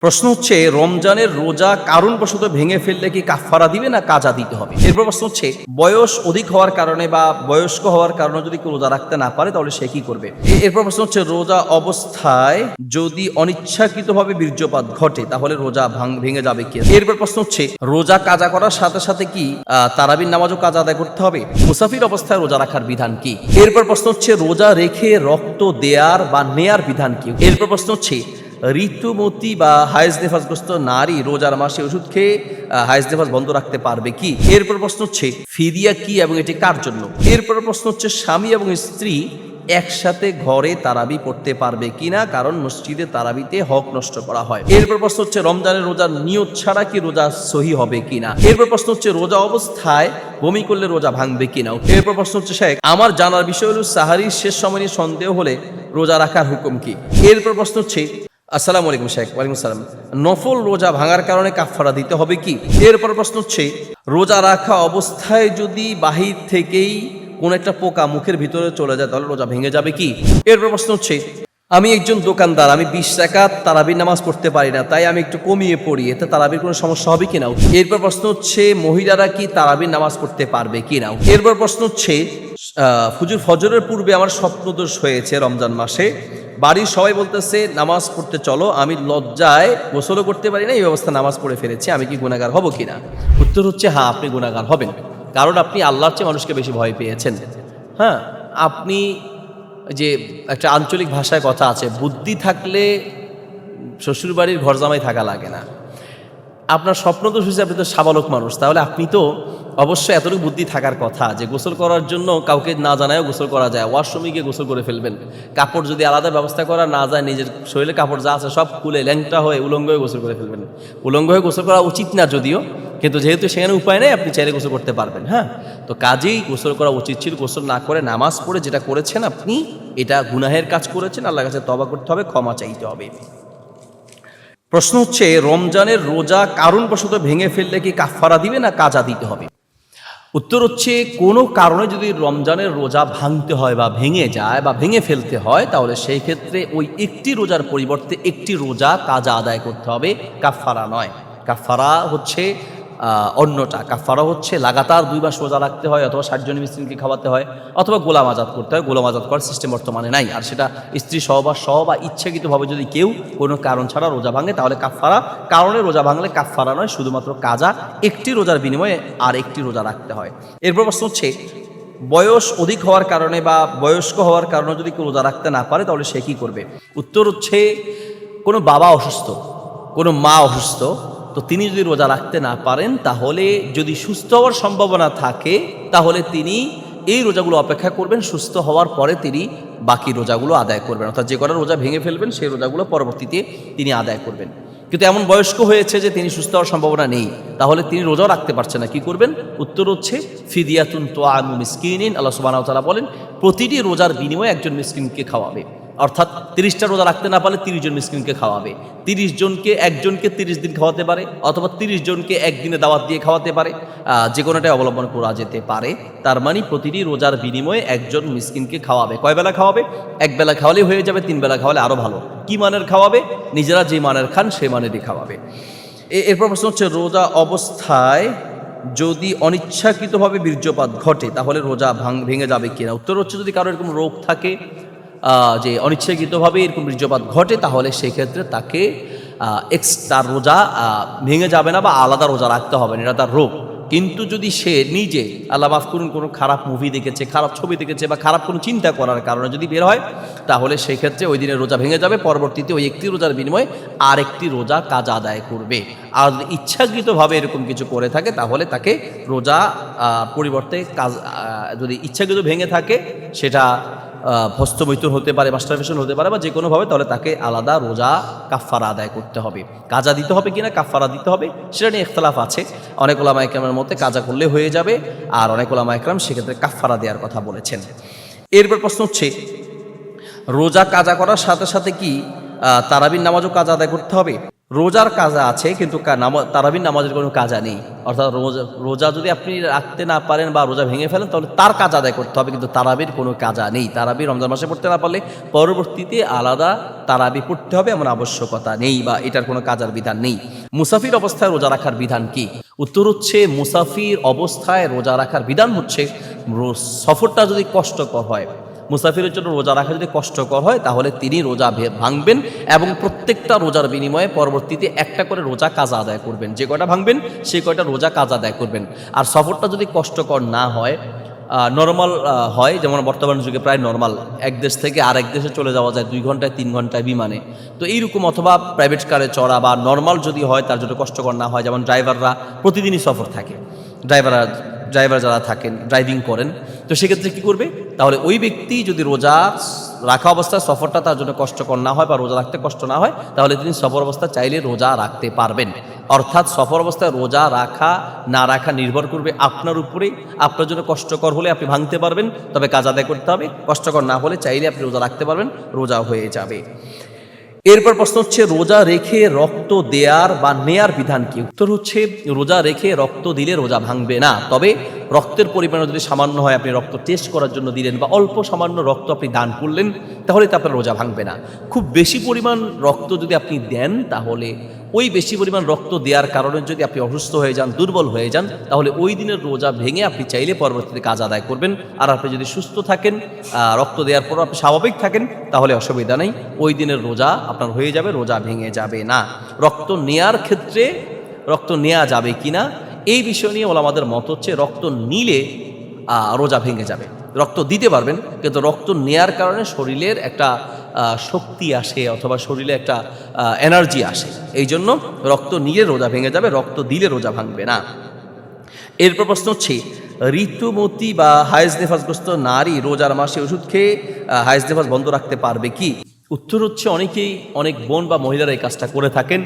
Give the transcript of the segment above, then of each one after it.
প্রশ্ন হচ্ছে, রমজানের রোজা কারণবশত ভেঙে ফেললে কি কাফারা দিবে না কাজা দিতে হবে? এরপর প্রশ্ন হচ্ছে, বয়স অধিক হওয়ার কারণে বা বয়স্ক হওয়ার কারণে যদি কেউ রোজা রাখতে না পারে, তাহলে সে কি করবে? এরপর প্রশ্ন হচ্ছে, রোজা অবস্থায় যদি অনিচ্ছাকৃতভাবে বীর্যপাত ঘটে, তাহলে রোজা ভাঙ- যাবে কি? এরপর প্রশ্ন হচ্ছে, রোজা কাজা করার সাথে সাথে কি তারাবির নামাজও কাজা আদায় করতে হবে? মুসাফির অবস্থায় রোজা রাখার বিধান কি? এরপর প্রশ্ন হচ্ছে, রোজা রেখে রক্ত দেয়ার বা নেয়ার বিধান কি? এরপর প্রশ্ন হচ্ছে ঋতুমতি বা হায়েজ নেফাজগ্রস্ত নারী রোজার মাসে ওষুধ খেয়ে হায়েজ নেফাজ বন্ধ রাখতে পারবে কি? এরপর প্রশ্ন হচ্ছে, ফিদিয়া কি এবং এটি কার জন্য? এরপর প্রশ্ন হচ্ছে, স্বামী এবং স্ত্রী একসাথে ঘরে তারাবি পড়তে পারবে কিনা? কারণ মসজিদে তারাবিতে হক নষ্ট করা হয়। এরপর প্রশ্ন হচ্ছে, রমজানের রোজার নিয়ত ছাড়া কি রোজা সহি হবে কিনা? এরপর প্রশ্ন হচ্ছে, রোজা অবস্থায় বমি করলে রোজা ভাঙবে কিনা? এরপর প্রশ্ন হচ্ছে, শেখ, আমার জানার বিষয় হলো, সাহারির শেষ সময় নিয়ে সন্দেহ হলে রোজা রাখার হুকুম কি? এরপর প্রশ্ন হচ্ছে আসসালামু আলাইকুম শেখ, ওয়ালাইকুম সালাম নফল রোজা ভাঙার কারণে কাফারা দিতে হবে কি? এরপর প্রশ্ন হচ্ছে, রোজা রাখা অবস্থায় যদি বাহির থেকেই কোন একটা পোকা মুখের ভিতরে চলে যায়, তাহলে রোজা ভেঙে যাবে কি? এরপর প্রশ্ন হচ্ছে, আমি একজন দোকানদার, আমি বিশ টাকা তারাবির নামাজ পড়তে পারি না, তাই আমি একটু কমিয়ে পড়ি, এতে তারাবির কোনো সমস্যা হবে কিনা? এরপর প্রশ্ন হচ্ছে, মহিলারা কি তারাবির নামাজ পড়তে পারবে কিনা? এরপর প্রশ্ন হচ্ছে ফুজুর ফজরের পূর্বে আমার স্বপ্নদোষ হয়েছে রমজান মাসে। বাড়ির সবাই বলতেছে, নামাজ পড়তে চলো, আমি লজ্জায় গোসলও করতে পারি না, এই ব্যবস্থা নামাজ পড়ে ফেলেছি, আমি কি গুণাগার হব কি না উত্তর হচ্ছে হ্যাঁ আপনি গুণাগার হবেন, কারণ আপনি আল্লাহর চেয়ে মানুষকে বেশি ভয় পেয়েছেন। হ্যাঁ আপনি যে একটা আঞ্চলিক ভাষায় কথা আছে, বুদ্ধি থাকলে শ্বশুরবাড়ির ঘর জামাই থাকা লাগে না। আপনার স্বপ্ন তো শুনছে আপনি তো সাবালক মানুষ। তাহলে আপনি তো অবশ্যই এতটুকু বুদ্ধি থাকার কথা যে গোসল করার জন্য কাউকে না জানায়ও গোসল করা যায়। ওয়াশরুমে গিয়ে গোসল করে ফেলবেন। কাপড় যদি আলাদা ব্যবস্থা করা না যায়, নিজের শরীরে কাপড় যা আছে সব খুলে ল্যাংটা হয়ে উলঙ্গ হয়ে গোসল করে ফেলবেন। উলঙ্গ হয়ে গোসল করা উচিত না যদিও, কিন্তু যেহেতু সেখানে উপায় নেই, আপনি চাইলে গোসল করতে পারবেন হ্যাঁ? তো কাজেই গোসল করা উচিত ছিল, গোসল না করে নামাজ পড়ে যেটা করেছেন আপনি, এটা গুনাহের কাজ করেছেন আল্লাহ কাছে তবা করতে হবে, ক্ষমা চাইতে হবে। প্রশ্ন হচ্ছে, রমজানের রোজা কারণবশত ভেঙে ফেললে কি কাফারা দিবে না কাজা দিতে হবে? উত্তর হচ্ছে, কোনো কারণে যদি রমজানের রোজা ভাঙতে হয় বা ভেঙে যায় বা ভেঙে ফেলতে হয়, তাহলে সেই ক্ষেত্রে ওই একটি রোজার পরিবর্তে একটি রোজা কাজা আদায় করতে হবে। কাফারা নয়। কাফারা হচ্ছে অন্যটা কাফারা হচ্ছে, লাগাতার দুই মাস রোজা রাখতে হয় অথবা ষাটজন মিস্ত্রিকে খাওয়াতে হয় অথবা গোলাম আজাদ করতে হয়। গোলাম আজাদ করার সিস্টেম বর্তমানে নাই। আর সেটা স্ত্রী সহ বা সহ বা ইচ্ছাকৃতভাবে যদি কেউ কোনো কারণ ছাড়া রোজা ভাঙে, তাহলে কাফারা কারণে রোজা ভাঙলে কাফারা নয়, শুধুমাত্র কাজা একটি রোজার বিনিময়ে আর একটি রোজা রাখতে হয়। এরপর প্রশ্ন হচ্ছে, বয়স অধিক হওয়ার কারণে বা বয়স্ক হওয়ার কারণে যদি কেউ রোজা রাখতে না পারে, তাহলে সে কী করবে? উত্তর হচ্ছে, কোনো বাবা অসুস্থ, কোনো মা অসুস্থ তো তিনি যদি রোজা রাখতে না পারেন, তাহলে যদি সুস্থ হওয়ার সম্ভাবনা থাকে, তাহলে তিনি এই রোজাগুলো অপেক্ষা করবেন, সুস্থ হওয়ার পরে তিনি বাকি রোজাগুলো আদায় করবেন। অর্থাৎ যে কটা রোজা ভেঙে ফেলবেন, সেই রোজাগুলো পরবর্তীতে তিনি আদায় করবেন। কিন্তু এমন বয়স্ক হয়েছে যে তিনি সুস্থ হওয়ার সম্ভাবনা নেই। তাহলে তিনি রোজাও রাখতে পারছেন না। কি করবেন? উত্তর হচ্ছে, ফিদিয়াতুন তো আমু মিসকিনিন। আল্লাহ সুবাহ তালা বলেন, প্রতিটি রোজার বিনিময়ে একজন মিসকিনকে খাওয়াবে। অর্থাৎ তিরিশটা রোজা রাখতে না পারলে তিরিশ জন মিসকিনকে খাওয়াবে। তিরিশ জনকে একজনকে তিরিশ দিন খাওয়াতে পারে, অথবা তিরিশ জনকে একদিনে দাওয়াত দিয়ে খাওয়াতে পারে। যে কোনোটাই অবলম্বন করা যেতে পারে। তার মানে প্রতিটি রোজার বিনিময়ে একজন মিসকিনকে খাওয়াবে। কয় বেলা খাওয়াবে? এক বেলা খাওয়ালেই হয়ে যাবে, তিন বেলা খাওয়ালে আরও ভালো। কি মানের খাওয়াবে? নিজেরা যে মানের খান, সে মানেরই খাওয়াবে। এরপর প্রশ্ন হচ্ছে, রোজা অবস্থায় যদি অনিচ্ছাকৃতভাবে বীর্যপাত ঘটে, তাহলে রোজা ভাঙ, ভেঙে যাবে কিনা? উত্তর হচ্ছে, যদি কারও এরকম রোগ থাকে যে অনিচ্ছাকৃতভাবে এরকম বীর্যপাত ঘটে, তাহলে সেক্ষেত্রে তাকে এক্স তার রোজা ভেঙে যাবে না বা আলাদা রোজা রাখতে হবে না, এটা তার রোগ। কিন্তু যদি সে নিজে, আল্লাহ মাফ করুন, কোনো খারাপ মুভি দেখেছে, খারাপ ছবি দেখেছে বা খারাপ কোনো চিন্তা করার কারণে যদি বের হয়, তাহলে সেই ক্ষেত্রে ওই দিনের রোজা ভেঙে যাবে, পরবর্তীতে ওই একটি রোজার বিনিময়ে আরেকটি রোজা কাজ আদায় করবে। আর ইচ্ছাকৃতভাবে এরকম কিছু করে থাকে, তাহলে তাকে রোজা পরিবর্তে কাজ যদি ইচ্ছাকৃত ভেঙে থাকে, সেটা হস্তমৈথুন হতে পারে মাস্টারফেশন হতে পারে বা যে কোনোভাবে, তাহলে তাকে আলাদা রোজা কাফারা আদায় করতে হবে। কাজা দিতে হবে কিনা কাফারা দিতে হবে, সেটা নিয়ে ইখতলাফ আছে। অনেক ওলামা একরামের মধ্যে কাজা করলে হয়ে যাবে, আর অনেক ওলামা একরাম সেক্ষেত্রে কাফারা দেওয়ার কথা বলেছেন। এরপর প্রশ্ন হচ্ছে, রোজা কাজা করার সাথে সাথে কি তারাবির নামাজও কাজ আদায় করতে হবে। রোজার কাজা আছে, কিন্তু তারাবির নামাজের কোনো কাজা নেই। অর্থাৎ রোজা রোজা যদি আপনি রাখতে না পারেন বা রোজা ভেঙে ফেলেন, তাহলে তার কাজ আদায় করতে হবে, কিন্তু তারাবির কোনো কাজা নেই। তারাবি রমজান মাসে পড়তে না পারলে পরবর্তীতে আলাদা তারাবি পড়তে হবে, এমন আবশ্যকতা নেই বা এটার কোনো কাজার বিধান নেই। মুসাফির অবস্থায় রোজা রাখার বিধান কি? উত্তর হচ্ছে, মুসাফির অবস্থায় রোজা রাখার বিধান হচ্ছে সফরটা যদি কষ্টকর হয় মুসাফিরের জন্য রোজা রাখা যদি কষ্টকর হয়, তাহলে তিনি রোজা ভাঙবেন এবং প্রত্যেকটা রোজার বিনিময়ে পরবর্তীতে একটা করে রোজা কাজা আদায় করবেন। যে কয়টা ভাঙবেন সেই কয়টা রোজা কাজা আদায় করবেন। আর সফরটা যদি কষ্টকর না হয় নর্মাল হয়, যেমন বর্তমান যুগে প্রায় নর্মাল এক দেশ থেকে আরেক দেশে চলে যাওয়া যায় দুই ঘন্টায়, তিন ঘন্টায় বিমানে। তো এইরকম অথবা প্রাইভেট কারে চড়া বা নর্মাল যদি হয়, তার জন্য কষ্টকর না হয়, যেমন ড্রাইভাররা প্রতিদিনই সফর থাকে। ড্রাইভাররা ড্রাইভার যারা থাকেন ড্রাইভিং করেন, তো সেক্ষেত্রে কী করবে? তাহলে ওই ব্যক্তি যদি রোজা রাখা অবস্থায় সফরটা তার জন্য কষ্টকর না হয় বা রোজা রাখতে কষ্ট না হয়, তাহলে তিনি সফর অবস্থা চাইলে রোজা রাখতে পারবেন। অর্থাৎ সফর অবস্থায় রোজা রাখা, না রাখা নির্ভর করবে আপনার উপরে। আপনার জন্য কষ্টকর হলে আপনি ভাঙতে পারবেন, তবে কাজ আদায় করতে হবে। কষ্টকর না হলে চাইলে আপনি রোজা রাখতে পারবেন, রোজা হয়ে যাবে। এরপর প্রশ্ন হচ্ছে, রোজা রেখে রক্ত দেয়ার বা নেয়ার বিধান কি? উত্তর হচ্ছে, রোজা রেখে রক্ত দিলে রোজা ভাঙবে না। তবে রক্তের পরিমাণ যদি সামান্য হয়, আপনি রক্ত টেস্ট করার জন্য দিলেন বা অল্প সামান্য রক্ত আপনি দান করলেন, তাহলে তো আপনার রোজা ভাঙবে না। খুব বেশি পরিমাণ রক্ত যদি আপনি দেন, তাহলে ওই বেশি পরিমাণ রক্ত দেওয়ার কারণে যদি আপনি অসুস্থ হয়ে যান, দুর্বল হয়ে যান, তাহলে ওই দিনের রোজা ভেঙে আপনি চাইলে পরবর্তীতে কাজ আদায় করবেন। আর আপনি যদি সুস্থ থাকেন রক্ত দেওয়ার পর আপনি স্বাভাবিক থাকেন, তাহলে অসুবিধা নেই। ওই দিনের রোজা আপনার হয়ে যাবে, রোজা ভেঙে যাবে না। রক্ত নেয়ার ক্ষেত্রে, রক্ত নেওয়া যাবে কিনা এই বিষয় নিয়ে ওলামাদের মত হচ্ছে রক্ত নিলে রোজা ভেঙে যাবে। রক্ত দিতে পারবেন, কিন্তু রক্ত নেয়ার কারণে শরীরের একটা শক্তি আসে অথবা শরীরে একটা এনার্জি আসে। এই জন্য রক্ত নিলে রোজা ভেঙে যাবে, রক্ত দিলে রোজা ভাঙবে না। এরপর প্রশ্ন হচ্ছে, ঋতুমতি বা হায়েজ নেফাজগ্রস্ত নারী রোজার মাসে ওষুধ খেয়ে হায়েজ নেফাজ বন্ধ রাখতে পারবে কি? উত্তর হচ্ছে অনেকেই অনেক বোন বা মহিলারা এই কাজটা করে থাকেন।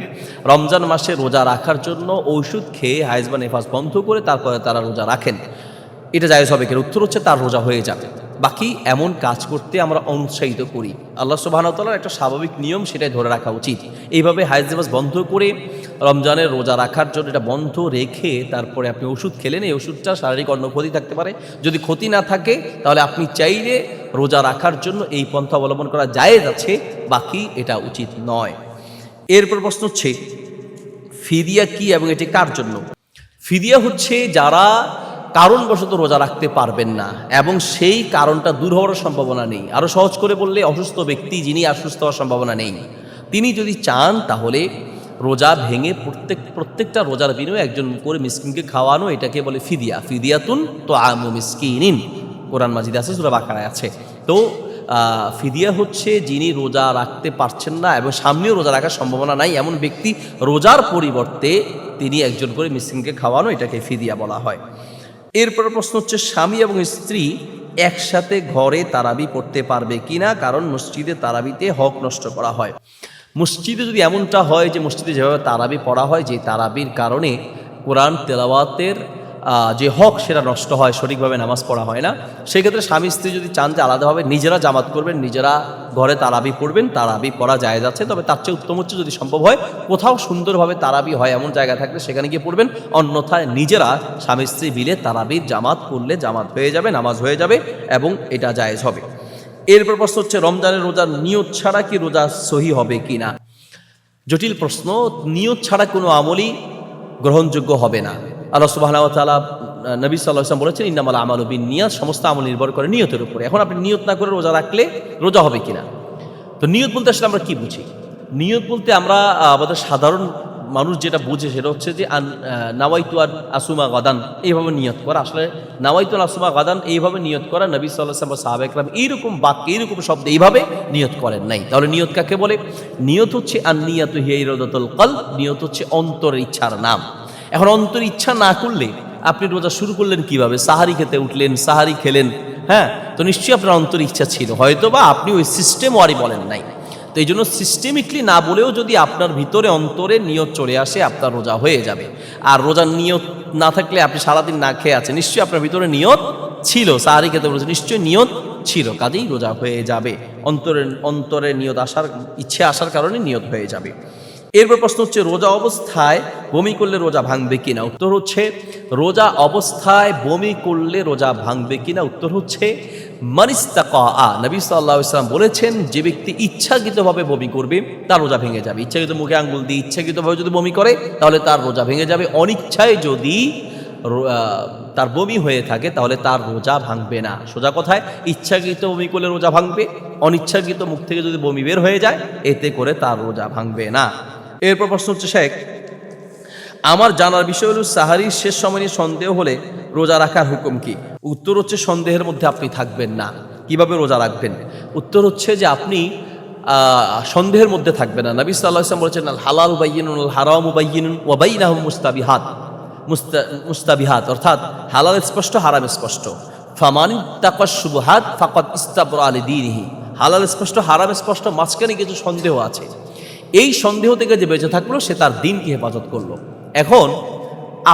রমজান মাসে রোজা রাখার জন্য ঔষধ খেয়ে হায়েজ বা নেফাজ বন্ধ করে তারপরে তারা রোজা রাখেন। এটা জায়জ হবে উত্তর হচ্ছে তার রোজা হয়ে যাবে। বাকি এমন কাজ করতে আমরা অনুৎসাহিত করি। আল্লাহ সুবাহতালার একটা স্বাভাবিক নিয়ম সেটাই ধরে রাখা উচিত। এইভাবে হাইজ দিবস বন্ধ করে রমজানের রোজা রাখার জন্য এটা বন্ধ রেখে তারপরে আপনি ওষুধ খেলেন, এই ওষুধটা শারীরিক অন্য ক্ষতি থাকতে পারে। যদি ক্ষতি না থাকে, তাহলে আপনি চাইলে রোজা রাখার জন্য এই পন্থা অবলম্বন করা জায়েজ আছে, বাকি এটা উচিত নয়। এরপর প্রশ্ন হচ্ছে, ফিদিয়া কি এবং এটি কার জন্য? ফিদিয়া হচ্ছে যারা কারণবশত রোজা রাখতে পারবেন না এবং সেই কারণটা দূর হওয়ার সম্ভাবনা নেই। আরও সহজ করে বললে, অসুস্থ ব্যক্তি যিনি অসুস্থ হওয়ার সম্ভাবনা নেই। তিনি যদি চান তাহলে রোজা ভেঙে প্রত্যেক, প্রত্যেকটা রোজার বিনিময়ে একজন করে মিসকিনকে খাওয়ানো, এটাকে বলে ফিদিয়া। ফিদিয়াতুন তো আমু মিসকিনিন। কোরআন মাজিদ আছে, সুরা বাকারায় আছে। তো ফিদিয়া হচ্ছে যিনি রোজা রাখতে পারছেন না এবং সামনেও রোজা রাখার সম্ভাবনা নাই। এমন ব্যক্তি রোজার পরিবর্তে তিনি একজন করে মিসকিনকে খাওয়ানো, এটাকে ফিদিয়া বলা হয়। এরপর প্রশ্ন হচ্ছে, স্বামী এবং স্ত্রী একসাথে ঘরে তারাবি পড়তে পারবে কিনা? কারণ মসজিদে তারাবিতে হক নষ্ট করা হয়। মসজিদে যদি এমনটা হয় যে মসজিদে যেভাবে তারাবি পড়া হয়, যে তারাবির কারণে কোরআন তেলাওয়াতের যে হক সেটা নষ্ট হয়, সঠিকভাবে নামাজ পড়া হয় না। সেক্ষেত্রে স্বামী স্ত্রী যদি চান যে আলাদাভাবে নিজেরা জামাত করবেন, নিজেরা ঘরে তারাবি পড়বেন, তারাবি পড়া যায় যাচ্ছে তবে তার চেয়ে উত্তম হচ্ছে যদি সম্ভব হয়, কোথাও সুন্দরভাবে তারাবি হয় এমন জায়গা থাকলে সেখানে গিয়ে পড়বেন। অন্যথায় নিজেরা স্বামী স্ত্রী মিলে তারাবির জামাত করলে জামাত হয়ে যাবে, নামাজ হয়ে যাবে এবং এটা জায়েজ হবে। এরপর প্রশ্ন হচ্ছে, রমজানের রোজার নিয়ত ছাড়া কি রোজা সহি হবে কি না? জটিল প্রশ্ন, নিয়ত ছাড়া কোনো আমলই গ্রহণযোগ্য হবে না। আল্লাহ সুবাহ তালা নবী সাল্লাহ ইসলাম বলেছেন, ইন্নামাল আমাল বিন সমস্ত আমল নির্ভর করে নিয়তের উপরে। এখন আপনি নিয়ত না করে রোজা রাখলে রোজা হবে কিনা? তো নিয়ত বলতে আসলে আমরা কি বুঝি? নিয়ত বলতে আমরা আমাদের সাধারণ মানুষ যেটা বুঝে সেটা হচ্ছে যে নাওয়াইতু আর আসুমা গাদান এইভাবে নিয়ত করা। আসলে নাওয়াইতু আসুমা গাদান এইভাবে নিয়ত করা নবী সাল্লাহ সাল্লাম সাহাবেকরাম এইরকম বাক্য, এইরকম শব্দ এইভাবে নিয়ত করেন নাই। তাহলে নিয়ত কাকে বলে? নিয়ত হচ্ছে আর নিয়াতু হিয়াইরদাতুল কল নিয়ত হচ্ছে অন্তরের ইচ্ছার নাম। এখন অন্তর ইচ্ছা না করলে আপনি রোজা শুরু করলেন কীভাবে? সাহারি খেতে উঠলেন, সাহারি খেলেন হ্যাঁ? তো নিশ্চয়ই আপনার অন্তর ইচ্ছা ছিল। হয়তো বা আপনি ওই সিস্টেম ওয়ারি বলেন নাই। তো এই জন্য সিস্টেমিকলি না বলেও যদি আপনার ভিতরে অন্তরে নিয়ত চলে আসে, আপনার রোজা হয়ে যাবে। আর রোজার নিয়ত না থাকলে আপনি সারাদিন না খেয়ে আছেন, নিশ্চয়ই আপনার ভিতরে নিয়ত ছিল। সাহারি খেতে বলেছে, নিশ্চয়ই নিয়ত ছিল। কাজেই রোজা হয়ে যাবে। অন্তরে অন্তরে নিয়ত আসার, ইচ্ছে আসার কারণে নিয়ত হয়ে যাবে। এরপর প্রশ্ন হচ্ছে, রোজা অবস্থায় বমি করলে রোজা ভাঙবে কিনা? উত্তর হচ্ছে, রোজা অবস্থায় বমি করলে রোজা ভাঙবে কিনা? উত্তর হচ্ছে মানিস্তাকা আ নবী সাল্লাহ ইসলাম বলেছেন, যে ব্যক্তি ইচ্ছাকৃতভাবে বমি করবে, তার রোজা ভেঙে যাবে। ইচ্ছাকৃত মুখে আঙ্গুল দিয়ে ইচ্ছাকৃতভাবে যদি বমি করে, তাহলে তার রোজা ভেঙে যাবে। অনিচ্ছায় যদি তার বমি হয়ে থাকে, তাহলে তার রোজা ভাঙবে না। সোজা কথায়, ইচ্ছাকৃত বমি করলে রোজা ভাঙবে, অনিচ্ছাকৃত মুখ থেকে যদি বমি বের হয়ে যায়, এতে করে তার রোজা ভাঙবে না। এরপর প্রশ্ন হচ্ছে, শেখ, আমার জানার বিষয় হল, সাহারির শেষ সময় নিয়ে সন্দেহ হলে রোজা রাখার হুকুম কি? উত্তর হচ্ছে, সন্দেহের মধ্যে আপনি থাকবেন না। কীভাবে রোজা রাখবেন? উত্তর হচ্ছে যে, আপনি সন্দেহের মধ্যে থাকবেন না। নবী সাল্লাহ ইসলাম বলেছেন, আল হালাল বাইয়িনুন, আল হারাম বাইয়িনুন ওয়াবাইনাহুম মুস্তাবিহাত। মুস্তা- মুস্তাবিহাত, অর্থাৎ হালাল স্পষ্ট, হারাম স্পষ্ট। ফামান তাকাশ শুবহাত ফাকাত ইস্তাবর আলী দিনহি। হালাল স্পষ্ট, হারাম স্পষ্ট, মাঝখানে কিছু সন্দেহ আছে। এই সন্দেহ থেকে যে বেঁচে থাকল, সে তার দিনকে হেফাজত করল। এখন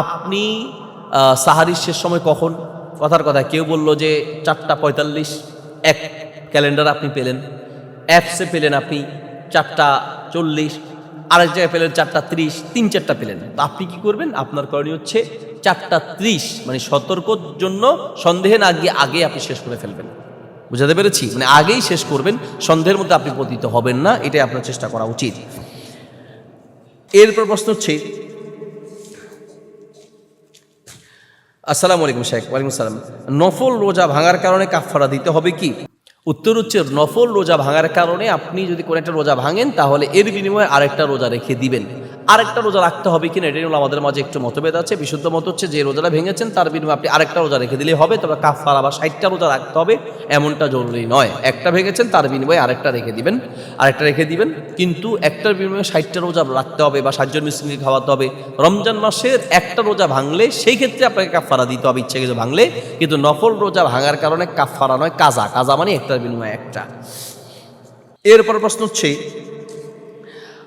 আপনি সাহারির শেষ সময় কখন? কথার কথা কেউ বলল যে চারটা পঁয়তাল্লিশ, এক ক্যালেন্ডার আপনি পেলেন অ্যাপসে পেলেন আপনি চারটা চল্লিশ, আরেক জায়গায় পেলেন চারটা ত্রিশ, তিন চারটা পেলেন। তো আপনি কি করবেন? আপনার করণীয় হচ্ছে চারটা ত্রিশ মানে সতর্কর জন্য সন্দেহে না গিয়ে আগে আপনি শেষ করে ফেলবেন। বুঝাতে পেরেছি? মানে আগেই শেষ করবেন, সন্দেহের মধ্যে আপনি পতিত হবেন না, এটাই আপনার চেষ্টা করা উচিত। এরপর প্রশ্ন হচ্ছে, আসসালামু আলাইকুম শেখ, ওয়ালাইকুম আসসালাম। নফল রোজা ভাঙার কারণে কাফারা দিতে হবে কি? উত্তর হচ্ছে, নফল রোজা ভাঙার কারণে আপনি যদি কোনো একটা রোজা ভাঙেন, তাহলে এর বিনিময়ে আরেকটা রোজা রেখে দিবেন। আরেকটা রোজা রাখতে হবে কিনা, এটাই হলো আমাদের মাঝে একটু মতভেদ আছে। বিশুদ্ধ মত হচ্ছে যে রোজাটা ভেঙেছেন, তার বিনিময়ে আপনি আরেকটা রোজা রেখে দিলে হবে, তবে কাফারা বা ষাটটা রোজা রাখতে হবে, এমনটা জরুরি নয়। একটা ভেঙেছেন, তার বিনিময়ে আরেকটা রেখে দিবেন, আরেকটা রেখে দিবেন, কিন্তু একটার বিনিময়ে ষাটটা রোজা রাখতে হবে বা ষাটজন মিসলিমকে খাওয়াতে হবে। রমজান মাসের একটা রোজা ভাঙলে সেই ক্ষেত্রে আপনাকে কাফারা দিতে হবে, ইচ্ছে কিছু ভাঙলে, কিন্তু নফল রোজা ভাঙার কারণে কাফারা নয়, কাজা। কাজা মানে একটার বিনিময়ে একটা। এরপর প্রশ্ন হচ্ছে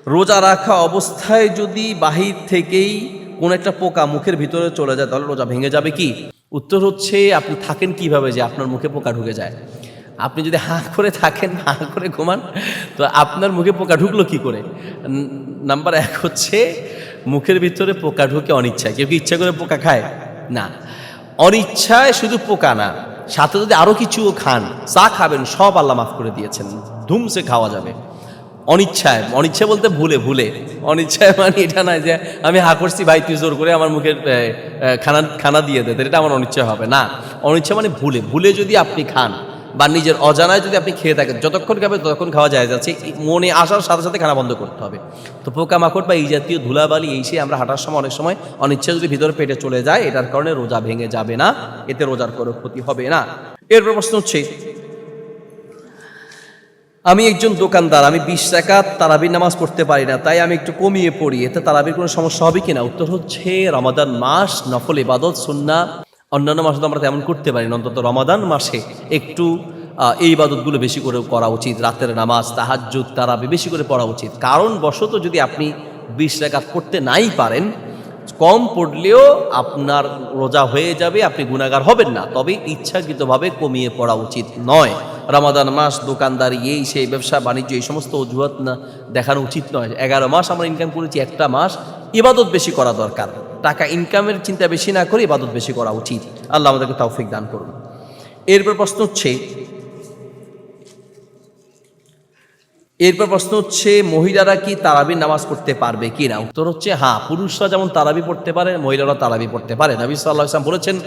রোজা রাখা অবস্থায় যদি বাহির থেকেই কোন একটা পোকা মুখের ভিতরে চলে যায়, তাহলে রোজা ভেঙে যাবে কি? উত্তর হচ্ছে আপনি থাকেন কীভাবে যে আপনার মুখে পোকা ঢুকে যায়। আপনি যদি হাঁ করে থাকেন, হাঁ করে ঘুমান, তো আপনার মুখে পোকা ঢুকলো কি করে? নাম্বার এক হচ্ছে মুখের ভিতরে পোকা ঢুকে অনিচ্ছায়। কেউ কি ইচ্ছা করে পোকা খায়? না। অনিচ্ছায় শুধু পোকা না, সাথে যদি আরও কিছুও খান, চা খাবেন, সব আল্লাহ মাফ করে দিয়েছেন। ধুমসে খাওয়া যাবে। অনিচ্ছায় অনিচ্ছা বলতে ভুলে ভুলে। অনিচ্ছায় মানে এটা নয় যে আমি হা করছি ভাই তুই জোর করে আমার মুখে এ, এ, খানা খানা দিয়ে দে এটা আমার অনিচ্ছা হবে। না অনিচ্ছা মানে ভুলে ভুলে যদি আপনি খান বা নিজের অজানায় যদি আপনি খেয়ে থাকেন যতক্ষণ খাবে ততক্ষণ খাওয়া যায় যাচ্ছে মনে আসার সাথে সাথে খানা বন্ধ করতে হবে। তো পোকামাকড় বা এই জাতীয় ধুলাবালি এই সে আমরা হাঁটার সময় অনেক সময় অনিচ্ছা যদি ভিতরে পেটে চলে যায় এটার কারণে রোজা ভেঙে যাবে না এতে রোজার কোনো ক্ষতি হবে না। এরপর প্রশ্ন হচ্ছে আমি একজন দোকানদার, আমি বিশ টাকাত তারাবির নামাজ পড়তে পারি না, তাই আমি একটু কমিয়ে পড়ি, এতে তারাবির কোনো সমস্যা হবে কিনা উত্তর হচ্ছে রমাদান মাস, নফল ইবাদত সুন্না অন্যান্য মাসে তো আমরা তেমন করতে পারি না, অন্তত রমাদান মাসে একটু এই ইবাদতগুলো বেশি করে করা উচিত, রাতের নামাজ, তাহাজ্জুদ, তারাবি বেশি করে পড়া উচিত। কারণ বশত যদি আপনি বিশ টাকাত করতে নাই পারেন, কম পড়লেও আপনার রোজা হয়ে যাবে, আপনি গুণাগার হবেন না, তবে ইচ্ছাকৃতভাবে কমিয়ে পড়া উচিত নয়। রমাদান মাস, দোকানদারি, এই সেই ব্যবসা, বাণিজ্য, এই সমস্ত অজুহাত না দেখানো উচিত নয়। এগারো মাস আমরা ইনকাম করেছি, একটা মাস ইবাদত বেশি করা দরকার। টাকা ইনকামের চিন্তা বেশি না করে ইবাদত বেশি করা উচিত। আল্লাহ আমাদেরকে তৌফিক দান করুন। এরপর প্রশ্ন হচ্ছে, এরপর প্রশ্ন হচ্ছে, মহিলারা কি তারাবি নামাজ পড়তে পারবে কি না উত্তর হচ্ছে হ্যাঁ পুরুষরা যেমন তারাবি পড়তে পারে মহিলারা তারাবি পড়তে পারে। নবী সাল্লাহ ইসলাম বলেছেন,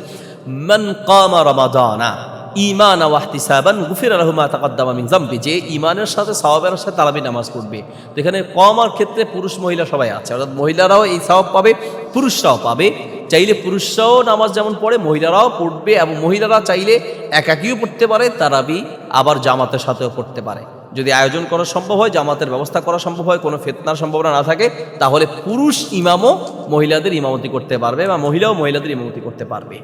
মান কামা রমাদানা ইমান আওয়াহতি ওয়াহতিসাবান গুফির আলহমা তাকাদ্দামা মিন জাম্বি যে ইমানের সাথে সওয়াবের সাথে তারাবি নামাজ পড়বে। তো এখানে কমার ক্ষেত্রে পুরুষ মহিলা সবাই আছে। অর্থাৎ মহিলারাও এই সওয়াব পাবে, পুরুষরাও পাবে। চাইলে পুরুষরাও নামাজ যেমন পড়ে, মহিলারাও পড়বে এবং মহিলারা চাইলে একাকিও পড়তে পারে, তারাবি আবার জামাতের সাথেও পড়তে পারে। যদি আয়োজন করা সম্ভব হয়, জামাতের ব্যবস্থা করা সম্ভব হয়, কোনো ফেতনার সম্ভাবনা না থাকে, তাহলে পুরুষ ইমামও মহিলাদের ইমামতি করতে পারবে বা মহিলাও মহিলাদের ইমামতি করতে পারবে।